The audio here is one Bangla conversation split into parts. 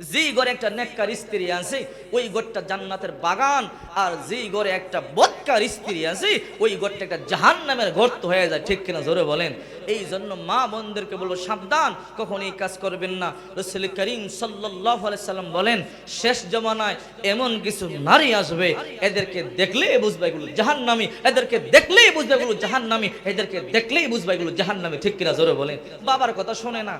যেই ঘরে একটা নেককার স্ত্রী আছে ওই ঘরটা জান্নাতের বাগান। আর যেই ঘরে একটা বদকার স্ত্রী আছে, ওই ঘরটা একটা জাহান নামের গর্ত হয়ে যায়, ঠিক কিনা জোরে বলেন? এই জন্য মা বোনদেরকে বলব, সাবধান, কখন এই কাজ করবেন না। রসুল করিম সাল্লাহ সাল্লাম বলেন, শেষ জমানায় এমন কিছু নারী আসবে, এদেরকে দেখলেই বুঝবে এগুলো জাহান নামি এদেরকে দেখলেই বুঝবে এগুলো জাহান নামি এদেরকে দেখলেই বুঝবে এগুলো জাহান নামি ঠিক কিনা জোরে বলেন? বাবার কথা শোনে না,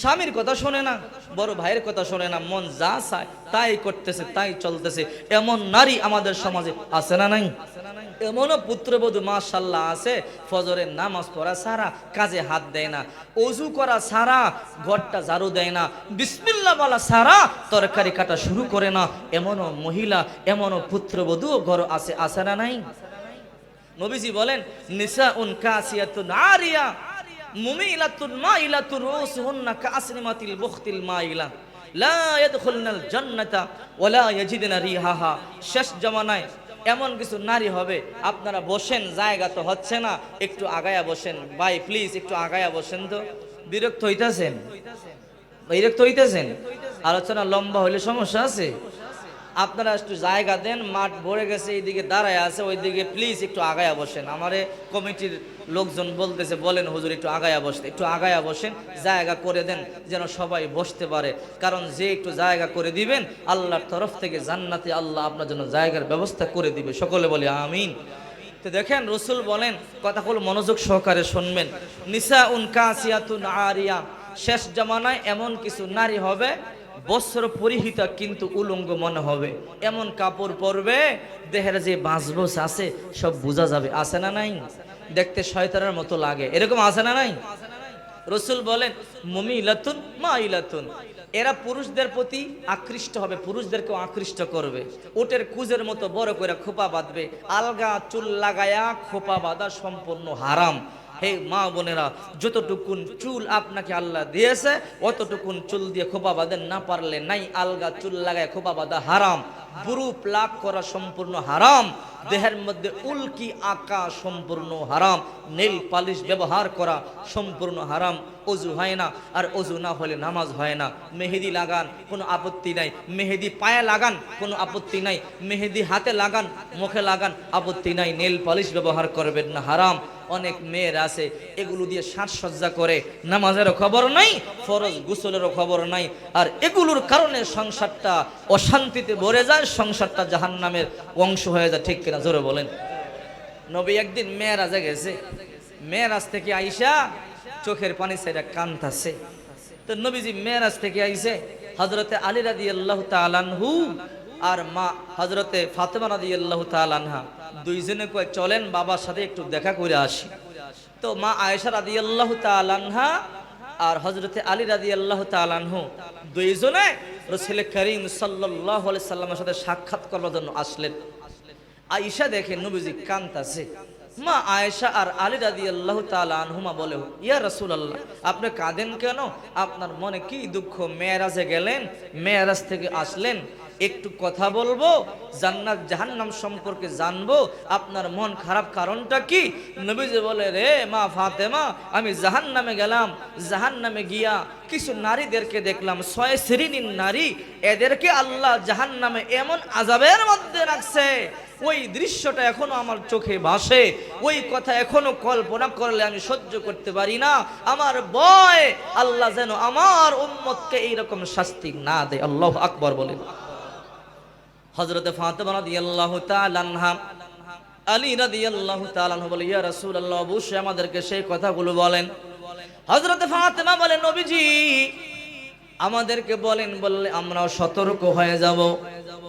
স্বামীর কথা শোনে না, বড় ভাইয়ের কথা শোনে না, মন যা চায় তাই করতেছে, তাই চলতেছে। এমন নারী আমাদের সমাজে আছে না নাই? এমনও পুত্রবধূ মাশাল্লাহ আছে, ফজরের নামাজ পড়া সারা কাজে হাত দেয় না, অজু করা সারা ঘরটা ঝাড়ু দেয় না, বিসমিল্লা বলা সারা তরকারি কাটা শুরু করে না। এমনও মহিলা, এমনও পুত্রবধূ ঘর আছে আছে না নাই? নবীজি বলেন নিসা উন কাসিয়াতুন আরিয়া, মুমিলাতুন মাইলাতুন রুসুহুন্না কাসনিমাতিল বুখতিল মাইলা। লা শেষ জমানায় এমন কিছু নারী হবে, আপনারা বসেন, জায়গা তো হচ্ছে না, একটু আগায়া বসেন। ভাই প্লিজ একটু আগায়া বসেন তো। বিরক্ত হইতেছেন? বিরক্ত হইতেছেন? আলোচনা লম্বা হইলে সমস্যা আছে। আপনারা একটু জায়গা দেন, মাঠ ভরে গেছে, এইদিকে দাঁড়ায় আছে, ওইদিকে প্লিজ একটু আগায়া বসেন। আমারে কমিটির লোকজন বলতেছে, বলেন হুজুর, একটু আগায়া বসতে, একটু আগায়া বসেন, জায়গা করে দেন, যেন সবাই বসতে পারে। কারণ যে একটু জায়গা করে দিবেন, আল্লাহর তরফ থেকে জান্নাতে আল্লাহ আপনার জন্য জায়গার ব্যবস্থা করে দিবে। সকলে বলে আমিন। তো দেখেন, রসুল বলেন, কথাগুলো মনোযোগ সহকারে শুনবেন। নিসা উন কাসিয়াতুন আরিয়া, শেষ জামানায় এমন কিছু নারী হবে বস্ত্র পরিহিতা কিন্তু উলঙ্গ মনে হবে। এমন কাপড় পরবে, দেহের যে বাঁশবোস আছে, সব বোঝা যাবে। আছে না নাই? দেখতে শয়তানের মতো লাগে। এরকম আছে না নাই? রসুল বলেন মমি ইলাতুন মা ইলাতুন এরা পুরুষদের প্রতি আকৃষ্ট হবে, পুরুষদেরকেও আকৃষ্ট করবে। ওটের কুজের মতো বড় করে খোপা বাঁধবে। আলগা চুল লাগায়া খোপা বাঁধা সম্পূর্ণ হারাম। হে মা বোনেরা, যতটুকুন চুল আপনাকে আল্লাহ দিয়েছে, অতটুকুন চুল দিয়ে খোপা বাঁধেন না পারলে নাই, আলগা চুল লাগায় খোপা বাঁধা হারাম। বুরু প্লাক করা সম্পূর্ণ হারাম, দেহের মধ্যে উল্কি আঁকা সম্পূর্ণ হারাম, নেল পালিশ ব্যবহার করা সম্পূর্ণ হারাম, অজু হয় না, আর অজু না হলে নামাজ হয় না। মেহেদি লাগান, কোনো আপত্তি নাই। মেহেদি পায়ে লাগান, কোনো আপত্তি নাই। মেহেদি হাতে লাগান, মুখে লাগান, আপত্তি নাই। নেল পালিশ ব্যবহার করবেন না, হারাম। অনেক মেয়ের আছে, এগুলো দিয়ে সাজসজ্জা করে। নামাজেরও খবর নাই, ফরজ গোসলেরও খবর নাই। আর এগুলোর কারণে সংসারটা অশান্তিতে ভরে যায়, সংসারটা জাহান্নামের অংশ হয়ে যায়, ঠিক কিনা জোরে বলেন। নবী একদিন মেয়েরাজে গেছে। মেয়েরাজ থেকে আইসা চোখের পানি সেটা কান্তাছে। তো নবীজি মেয়েরাজ থেকে আইসে হজরতে আলী রাদি আল্লাহ তালানহু আর মা হজরতে ফাতেমা নদী আল্লাহ তালানহা দুইজনে কয়ে, চলেন বাবার সাথে একটু দেখা করে আসি। তো মা আয়েশা রাদি আল্লাহ তালানহা আর হজরতে আলী রাদি আল্লাহ তালানহু দুইজনে রসুল করিম সাল্লাহ সাল্লামের সাথে সাক্ষাৎ করার জন্য আসলেন। আইসা দেখে নবীজি কান্তাছে মা আয়েশা আর আলী রাদি আল্লাহ আনহুমা বলে, ইয়া রসুল আল্লাহ আপনি কাঁদেন কেন? আপনার মনে কি দুঃখ? মেয়েরাজে গেলেন, মেয়েরাজ থেকে আসলেন, একটু কথা বলব, জান্নাত জাহান্নাম সম্পর্কে জানব, আপনার মন খারাপ কারণটা কি? নবীজি বলে, রে মা ফাতেমা, আমি জাহান্নামে গেলাম, জাহান্নামে গিয়া কিছু নারীদেরকে দেখলাম, ছয় শ্রেণির নারী, এদেরকে আল্লাহ জাহান্নামে এমন আজাবের মধ্যে রাখছে ওই দৃশ্যটা এখনও আমার চোখে ভাসে। ওই কথা এখনও কল্পনা করলে আমি সহ্য করতে পারি না। আমার বয় আল্লাহ যেন আমার উম্মতকে এইরকম শাস্তি না দেয়। আল্লাহ আকবর বলেন। হজরতে ফাতেমা রাদিয়াল্লাহু তাআলা আনহা, আলী রাদিয়াল্লাহু তাআলা আনহু বলে, ইয়া রাসূলুল্লাহ, অবশ্যই আমাদেরকে সেই কথাগুলো বলেন। হজরতে ফাতেমা বলেন নবীজি আমাদেরকে বলেন, বললে আমরাও সতর্ক হয়ে যাব।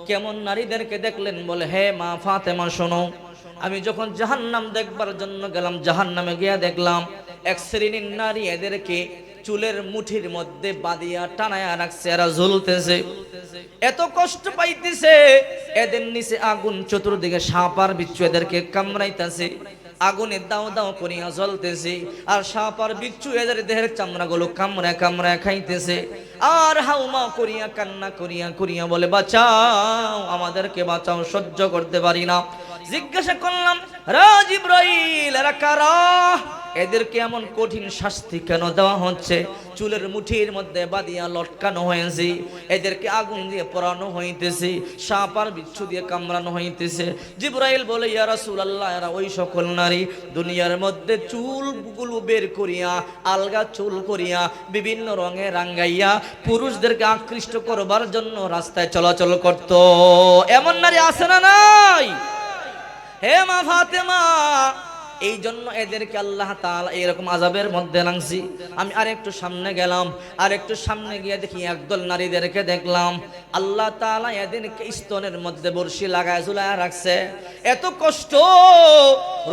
কেমন নারীদেরকে দেখলেন, বলে, হে মা ফাতেমা, শোনো, আমি যখন জাহান্নাম দেখবার জন্য গেলাম, জাহান্নামে গিয়া দেখলাম, এক শ্রেণির নারী এদেরকে চুলের মুঠির মধ্যে বাঁধিয়া টানায়া রাখছে, এরা ঝুলতেছে। এত কষ্ট পাইতেছে, এদের নিচে আগুন চতুর্দিকে সাপ আর বিচ্ছু এদেরকে কামড়াইতেছে। আগুনে দাও দাও করিয়া জ্বলতেছে, আর সাপ আর বিচ্ছু এদের দেহের চামড়াগুলো কামড়া কামড়া খাইতেছে। আর হাউমা করিয়া কান্না করিয়া করিয়া বলে, বাঁচাও, আমাদেরকে বাঁচাও, সহ্য করতে পারি না। জিজ্ঞাসা করলাম রাজ ইব্রাহিল এরা কারা? এদেরকে এমন কঠিন শাস্তি কেন দেওয়া হচ্ছে? চুলের মুঠির মধ্যে বাদিয়া লটকানো হয়েছে। এদেরকে আগুন দিয়ে পোড়ানো হইতেছে, সাপ আর বিচ্ছু দিয়ে কামড়ানো হইতেছে। জিব্রাইল বলে, ইয়া রাসূলুল্লাহ, এরা ওই সকল নারী। দুনিয়ার মধ্যে চুলগুলো বের করিয়া, আলগা চুল করিয়া, বিভিন্ন রঙে রাঙ্গাইয়া পুরুষদেরকে আকৃষ্ট করবার জন্য রাস্তায় চলাচল করত। এমন নারী আছে না নাই? হে মা ফাতেমা, এই জন্য এদেরকে আল্লাহ তালা এরকম আজাবের মধ্যে নাংছি আমি আর একটু সামনে গেলাম আর একটু সামনে গিয়ে দেখি একদল নারীদেরকে দেখলাম। আল্লাহ তালা এদেরকে স্তনের মধ্যে বর্ষি লাগায় ঝুলায় রাখছে। এত কষ্ট!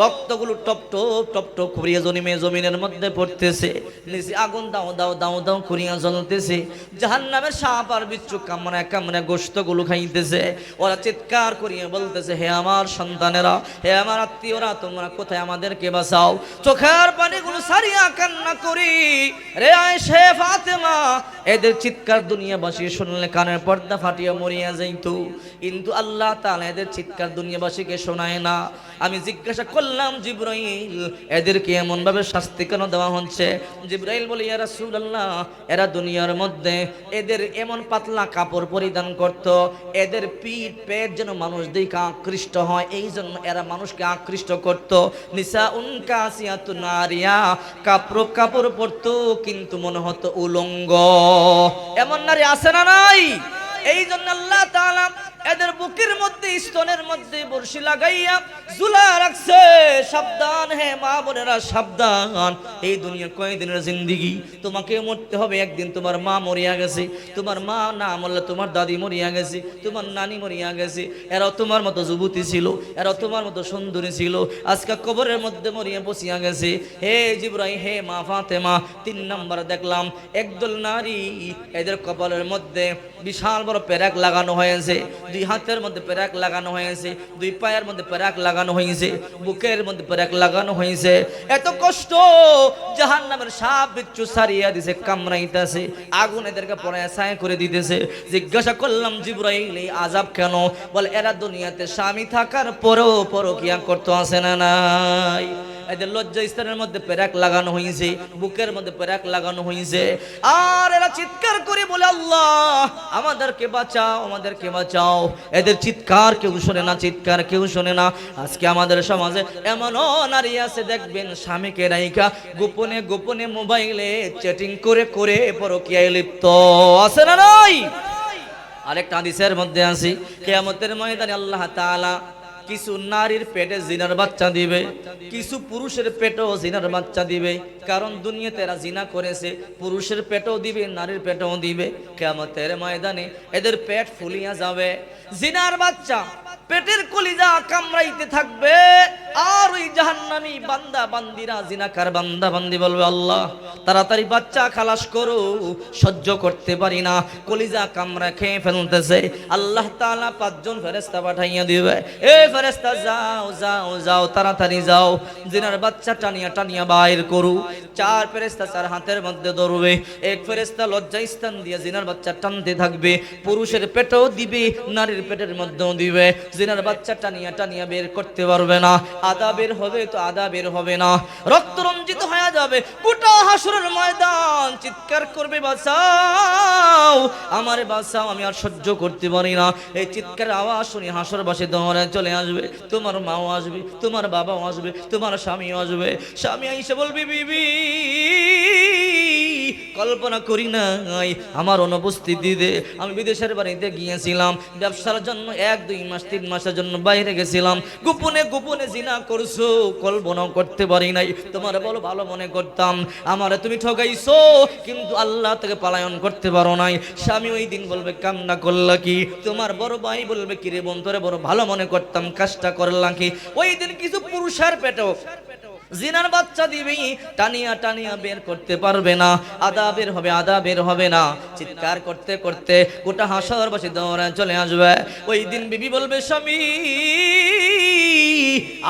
রক্তগুলো টপ টপ টপ টপ করিয়া জমিমে, জমিনের মধ্যে পড়তেছে। নিচে আগুন দাও দাও দাও দাও করিয়া জ্বলতেছে। জাহান্নামের সাপ আর বিচ্ছু কামড়া কামড়া গোস্তগুলো খাইতেছে। ওরা চিৎকার করিয়া বলতেছে, হে আমার সন্তানেরা, হে আমার আত্মীয়রা, তোমরা কোথায় আমাদেরকে বাঁচাও? চোখের পানিগুলো সারিয়া কান্না করি। রে আয়েশে ফাতেমা, এদের চিৎকার দুনিয়াবাসী শুনলে কানের পর্দা ফাটিয়া মরিয়া যাইত। কিন্তু আল্লাহ তাআলা এদের চিৎকার দুনিয়াবাসীকে শোনায় না। আমি জিজ্ঞাসা করলাম জিব্রাইল। এদেরকে এমন ভাবে শাস্তি কেন দেওয়া হচ্ছে? জিব্রাইল বলে, ইয়া রাসূলুল্লাহ, এরা দুনিয়ার মধ্যে এদের এমন পাতলা কাপড় পরিধান করত। এদের পিঠ, পেট যেন মানুষ দিকে আকৃষ্ট হয়। এই জন্য এরা মানুষকে আকৃষ্ট করত। নিসা উনকা সিয়াতু নারিয়া, কাপড় কাপড় পরতো, কিন্তু মনে হতো উলঙ্গ। এমন নারী আছে না নাই? এই জন্য আল্লাহ তাআলা এদের বুকের মধ্যে, স্তনের মধ্যে বর্ষি লাগাইয়া ঝুলা রাখছে। সাবধান হে মা বোনেরা, সাবধান। এই দুনিয়া কয়েকদিনের জিন্দিগি, তোমাকে মরতে হবে একদিন। তোমার মা মরিয়া গেছে। তোমার মা না মরলে তোমার দাদি মরিয়া গেছে, তোমার নানি মরিয়া গেছে। এরাও তোমার মতো যুবতী ছিল, এরাও তোমার মতো সুন্দরী ছিল। আজকে কবরের মধ্যে মরিয়া বসিয়া গেছে। হে জিব্রাই হে মা ফাতেমা, তিন নাম্বার দেখলাম, একদল নারী এদের কপালের মধ্যে বিশাল বড় প্যারাক লাগানো হয়েছে। দুই হাতের মধ্যে প্যারাক লাগানো হয়েছে, দুই পায়ের মধ্যে প্যারাক লাগানো হয়েছে, বুকের মধ্যে প্যারাক লাগানো হয়েছে। এত কষ্ট জাহান নামের সাপ বিচ্ছু সারিয়া দিছে, কামড়াইতেছে, আগুন এদেরকে ছায় করে দিতেছে। জিজ্ঞাসা করলাম, জিব্রাইল, এই আজাব কেন? বলে, এরা দুনিয়াতে স্বামী থাকার পরেও পরকিয়া করতে আসে না নাই। এদের লজ্জা স্থানের মধ্যে প্যারাক লাগানো হয়েছে, বুকের মধ্যে প্যারাক লাগানো হয়েছে। আর এরা চিৎকার করে বলে, আল্লাহ, আমাদেরকে বাঁচাও আমাদেরকে বাঁচাও। এদের চিৎকার কেউ শোনে না, চিৎকার কেউ শোনে না। আজকে আমাদের সমাজে এমনও নারী আছে, দেখবেন স্বামীকে নায়িকা গোপনে গোপনে মোবাইলে চ্যাটিং করে করে পরকিয়ায় লিপ্ত। আছে না নাই? আরেকটা হাদিসের মধ্যে আসি কেয়ামতের ময়দানে আল্লাহ তাআলা কিছু নারীর পেটে জিনার বাচ্চা দিবে, কিছু পুরুষের পেটেও জিনার বাচ্চা দিবে। কারণ দুনিয়াতে এরা জিনা করেছে, পুরুষের পেটেও দিবে, নারীর পেটেও দিবে। কেমতের ময়দানে এদের পেট ফুলিয়া যাবে। জিনার বাচ্চা পেটের কলিজা কামড়াইতে থাকবে। আর ওই জাহান্নামী বান্দা, বান্দিরা, জিনাকার বান্দা, বান্দি বলবে, আল্লাহ, তাড়াতাড়ি বাচ্চা খালাস করো, সহ্য করতে পারি না, কলিজা কামড়া খেয়ে ফেলতেছে। আল্লাহ তাআলা পাঁচজন ফেরেশতা পাঠাইয়া দিবে, এ ফেরেশতা, যাও যাও যাও, তাড়াতাড়ি যাও, জিনার বাচ্চা টানিয়া টানিয়া বাইর করু। চার ফেরেশতা চার হাতের মধ্যে ধরবে, এক ফেরেশতা লজ্জা স্থান দিয়ে জিনার বাচ্চা টানতে থাকবে, পুরুষের পেটেও দিবে, নারীর পেটের মধ্যেও দিবে, জিনার বাচ্চা টানিয়া টানিয়া বের করতে পারবে না। আদা বের হবে তো আদা বের হবে না। রক্ত রঞ্জিত হয়ে যাবে, গোটা হাসুরের ময়দান চিৎকার করবে বাসাও আমার বাসাও আমি আর সহ্য করতে পারি না। এই চিৎকার আওয়াজ শুনি হাসর বাসে দৌড়ায় চলে আসবে। তোমার মাও আসবে, তোমার বাবাও আসবে, তোমার স্বামীও আসবে। স্বামী আইসে বলবি, বিবি কল্পনা করি নাই। আমার অনুপস্থিতিতে আমি বিদেশের বাড়িতে গিয়েছিলাম। ব্যবসার জন্য এক, দুই মাস, তিন মাসের জন্য বাইরে গেছিলাম। গোপনে গোপনে জিনা করছ, কল্পনাও করতে পারি নাই। তোমার বলো, ভালো মনে করতাম। আমার তুমি ঠকাইছো, কিন্তু আল্লাহ থেকে পালায়ন করতে পারো নাই। স্বামী ওই দিন বলবে, কান্না করলা কি? তোমার বড় ভাই বলবে কি রে বন্ধুরে বড় ভালো মনে করতাম, কাজটা করলাম কি? ওই দিন কিছু পুরুষের পেটেও জিনার বাচ্চা দিবি, টানিয়া টানিয়া বের করতে পারবে না, আদা বের হবে, আদা বের হবে না। চিৎকার করতে করতে গোটা হাসর বসে দৌড়ায় চলে আসবে। ওই দিন বিবি বলবে, স্বামী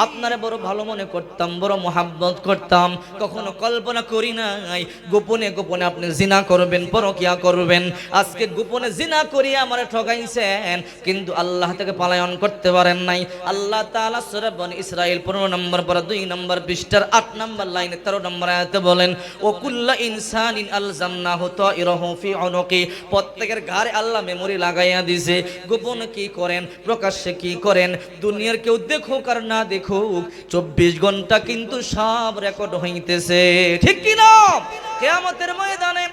আপনারে বড় ভালো মনে করতাম, বড় মোহাব্বত করতাম। কখনো কল্পনা করি নাই, গোপনে গোপনে আপনি জিনা করবেন, পরকিয়া করবেন। আজকে গোপনে জিনা করিয়া আমারে ঠকাইছেন কিন্তু আল্লাহ থেকে পালায়ন করতে পারেন নাই। আল্লাহ তাআলা সূরা বনি ইসরাইল 15 নম্বর পর 2 নম্বর পৃষ্ঠার 8 নম্বর লাইনে 13 নম্বর আয়াতে বলেন, ও কুল্লা ইনসানিন আলজামনাহু তাইরাহু ফি উনুকি। প্রত্যেকের ঘাড়ে আল্লাহ মেমরি লাগাইয়া দিছে, গোপনে কি করেন? প্রকাশ্যে কি করেন? দুনিয়ার কেউ দেখুক আর না দেখুক চব্বিশ ঘণ্টা কিন্তু সব রেকর্ড হইতেছে। ঠিক কিনা? কেয়ামতের ময়দানে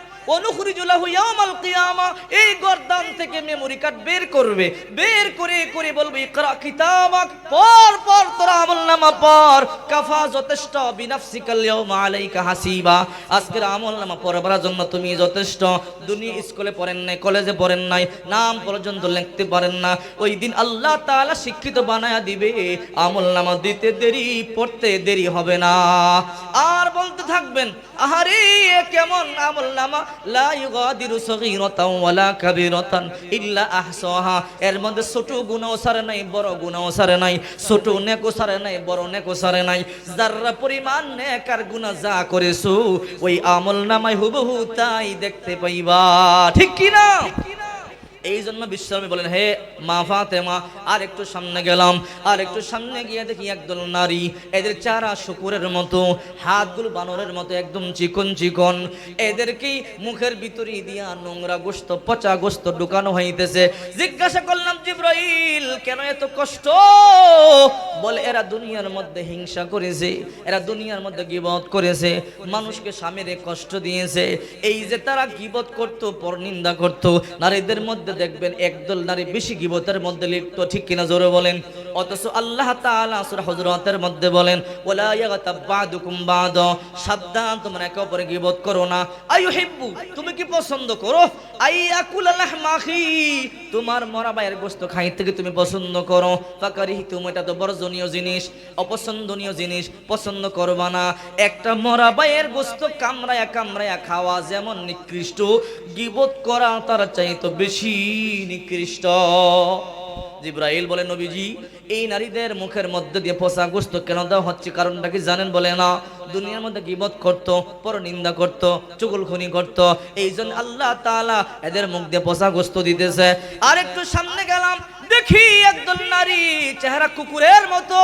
এই গর্দান থেকে মেমরি কার্ড বের করবে। বের করে করে বলবে কিতাবাক, পর পর তোরা আমলনামা পর। কাফা যথেষ্ট, বিনাফসিকাল আলাইকা হাসিবা। আজকের আমলনামা পড়বার জন্য তুমি যথেষ্ট। দুনিয়া স্কুলে পড়েন নাই, কলেজে পড়েন নাই, নাম পর্যন্ত লিখতে পারেন না। ওই দিন আল্লাহ তাআলা শিক্ষিত বানায়া দিবে। আমলনামা দিতে দেরি, পড়তে দেরি হবে না। আর বলতে থাকবেন, আহারে কেমন আমলনামা লা ইউগাদিরু সগীরাতাও ওয়ালা কাবীরাতান ইল্লা আহসাহা। এর মধ্যে ছোট গুনাহ সারে নাই, বড় গুনাহ সারে নাই, ছোট নেকো সারে নাই, বড় নেকো সারে নাই। যারা পরিমাণ নেকার গুনাহ যা করেছ, ওই আমলনামায় হুবহু তাই দেখতে পাইবা। ঠিক কি না এই জন্য বিশ্বকর্মী বলেন, হে মা ফাতেমা আর একটু সামনে গেলাম আর একটু সামনে গিয়ে দেখি একদল নারী, এদের চারা শুকুরের মতো, হাতগুলো বানরের মতো একদম চিকন চিকন, এদেরকেই মুখের ভিতরে দিয়া নোংরা গোস্ত, পচা গোস্ত ঢুকানো হইতেছে। জিজ্ঞাসা করলাম, জিব্রাইল, কেন এত কষ্ট? বলে, এরা দুনিয়ার মধ্যে হিংসা করেছে, এরা দুনিয়ার মধ্যে গিবত করেছে, মানুষকে স্বামীরে কষ্ট দিয়েছে। এই যে তারা গিবত করত, পরনিন্দা করত, নারীদের মধ্যে দেখবেন একদল নারী বেশি গিবতের মধ্যে লিপ্ত, ঠিক কিনা জোরে বলেন? অথচ আল্লাহ হুজুরাতের মধ্যে বলেন জিনিস, অপছন্দনীয় জিনিস, পছন্দ করবা না। একটা মরা ভাইয়ের গোশত কামড়ায়া কামড়ায়া খাওয়া যেমন নিকৃষ্ট, গিবত করা তার চাইতো বেশি। নিকৃষ্ট জিব্রাইল বলে নবীজি, এই নারীদের মুখের মধ্যে দিয়ে পচা গোস্ত কেন দেওয়া হচ্ছে কারণটা কি জানেন বলে না? দুনিয়ার মধ্যে গিবত করত পর নিন্দা করত, চুগলখনি করত এই জন্য আল্লাহ তাআলা এদের মুখ দিয়ে পচা গোস্ত দিতেছে। আর একটু সামনে গেলাম, দেখি একজন নারী চেহারা কুকুরের মতো,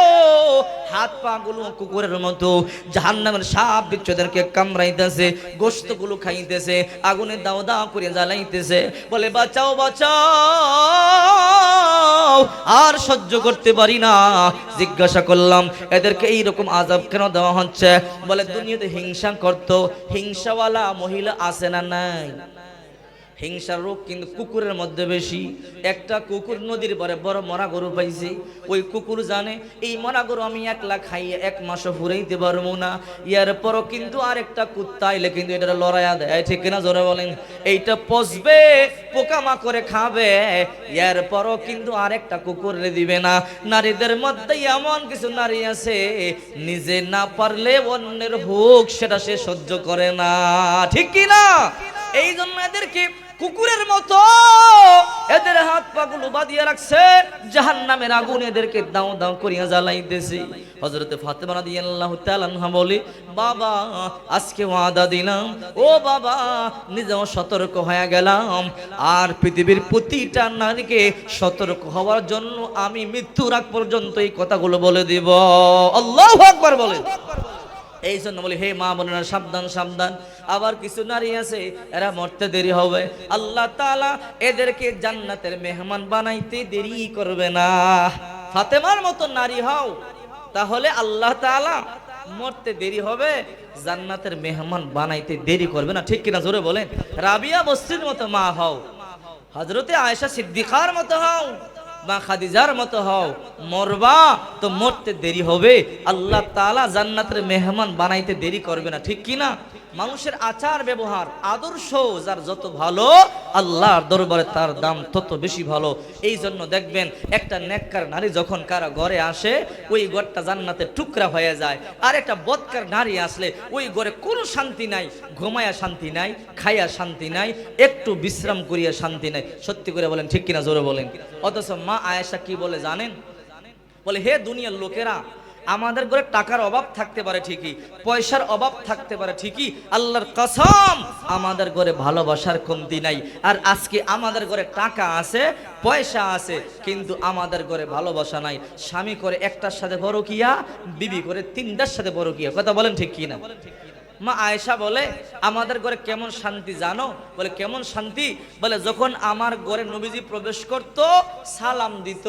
হাত পা গুলো কুকুরের মতো, জাহান্নামের সাপ বিচ্ছুদেরকে কামড়াইতেছে গোস্তগুলো খাইতেছে, আগুনে দাও দাও করে জ্বালাইতেছে। বলে, বাঁচাও বাঁচাও। আর সহ্য করতে পারি না। জিজ্ঞাসা করলাম, এদেরকে এইরকম আজাব কেন দেওয়া হচ্ছে? বলে, দুনিয়াতে হিংসা করতো। হিংসাওয়ালা মহিলা আছে না নাই? হিংসার রোগ কিন্তু কুকুরের মধ্যে বেশি। একটা কুকুর নদীর পরে বড় মরা গরু পাইছে। ওই কুকুর জানে, এই মরা গরু আমি একলা খাইয়ে এক মাসও ফুরাইতে পারব না। ইয়ার পরও কিন্তু আরেকটা কুত্তা আইলে কিন্তু এটা লড়াইয়া দেয়। ঠিক কিনা জোরে বলেন? এইটা পচবে পোকামা করে খাবে। ইয়ার পরও কিন্তু আরেকটা কুকুর দিবে না। নারীদের মধ্যে এমন কিছু নারী আছে, নিজে না পারলে অন্যের হোক সেটা সে সহ্য করে না। ঠিক কি না এই জন্য এদেরকে কুকুরের মতো। এদের হাত পাগুলো বাঁধিয়ে রাখছে। জাহান নামের আগুন এদেরকে দাও দাও করিয়া জ্বালাইতেছে। হজরতে ফাতেমা রাদিয়াল্লাহু আল্লাহ আনহা বলে, বাবা, আজকে ওয়াদা দিলাম। ও বাবা, নিজেও সতর্ক হয়ে গেলাম। আর পৃথিবীর প্রতিটা নারীকে সতর্ক হওয়ার জন্য আমি মৃত্যুর আগ পর্যন্ত এই কথাগুলো বলে দিব। আল্লাহ আকবার বলে এই জন্য বলি, হে মা বোনেরা, সাবধান সাবধান। আবার কিছু নারী আছে, এরা মরতে দেরি হবে। আল্লাহ তাআলা এদেরকে জান্নাতের মেহমান বানাইতে দেরি করবে না। ফাতেমার মতো নারী হও, তাহলে আল্লাহ তাআলা মরতে দেরি হবে, জান্নাতের মেহমান বানাইতে দেরি করবে না। ঠিক কিনা জোরে বলেন? রাবিয়া বস্তির মতো মা হও হজরতে আয়েশা সিদ্দিকার মতো হও মা খাদিজার মতো হও, মরবা তো মরতে দেরি হবে। আল্লাহ তালা জান্নাতের মেহমান বানাইতে দেরি করবে না, ঠিক কি না মানুষের আচার, ব্যবহার, আদর্শ যার যত ভালো, আল্লাহর দরবারে তার দাম তত বেশি ভালো। এই জন্য দেখবেন, একটা নেককার নারী যখন কারা ঘরে আসে, ওই ঘরটা জান্নাতের টুকরা হয়ে যায়। আর একটা বদকার নারী আসলে, ওই ঘরে কোনো শান্তি নাই, ঘুমায়া শান্তি নাই খাইয়া শান্তি নাই, একটু বিশ্রাম করিয়া শান্তি নাই। সত্যি করে বলেন, ঠিক কিনা? জোরে বলেন। অথচ মা আয়েশা কি বলে জানেন? বলে, হে দুনিয়ার লোকেরা, আমাদের ঘরে টাকার অভাব থাকতে পারে ঠিকই, পয়সার অভাব থাকতে পারে ঠিকই, আল্লাহর কসম আমাদের ঘরে ভালোবাসার কমতি নাই। আর আজকে আমাদের ঘরে টাকা আছে, পয়সা আছে, কিন্তু আমাদের ঘরে ভালোবাসা নাই। স্বামী করে একটার সাথে বড় কিয়া বিবি করে তিনটার সাথে বড় কিয়া কথা বলেন ঠিক কি না মা আয়েশা বলে, আমাদের ঘরে কেমন শান্তি জানো? বলে, কেমন শান্তি? বলে, যখন আমার ঘরে নবীজি প্রবেশ করত, সালাম দিত,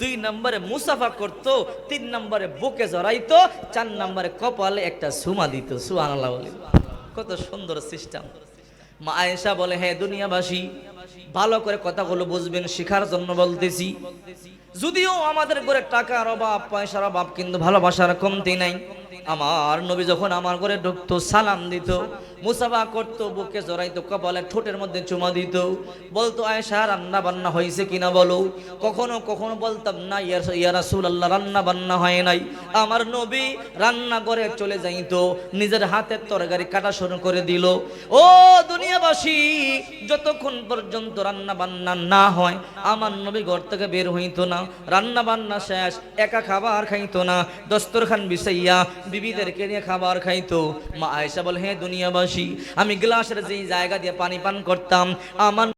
দুই নম্বরে মুসাফা করত, তিন নম্বরে বুকে জড়াইতো, চার নম্বরে কপালে একটা সুমা দিত। সুবহানাল্লাহ বলে। কত সুন্দর সিস্টেম। মা আয়েশা বলে হ্যাঁ দুনিয়াবাসী, ভালো করে কথাগুলো বুঝবেন, শেখার জন্য বলতেছি। যদিও আমাদের ঘরে টাকার অভাব, পয়সার অভাব, কিন্তু ভালোবাসার কমতি নাই। আমার নবী যখন আমার ঘরে ঢুকতো সালাম দিত মুসাফা করতো, বুকে জড়াইতো, কপালে ঠোঁটের মধ্যে চুমা দিত। বলতো আয়সা রান্না বান্না হয়েছে কিনা বলো? কখনো কখনো বলতাম, না, ইয়া রাসূল আল্লাহ রান্না বান্না হয় নাই। আমার নবী রান্না করে চলে যাইতো, নিজের হাতের তরকারি কাটা শুরু করে দিল। ও দুনিয়াবাসী, যতক্ষণ পর্যন্ত রান্না বান্না না হয়, আমার নবী ঘর থেকে বের হইতো না রান্না বান্না শেষ, একা খাবার খাইতো না। দস্তরখান বিছাইয়া বিবিদেরকে নিয়ে খাবার খাইতো। মা আয়েশা বলে হ্যাঁ দুনিয়াবাসী আমি গ্লাসের যেই জায়গা দিয়ে পানি পান করতাম আমার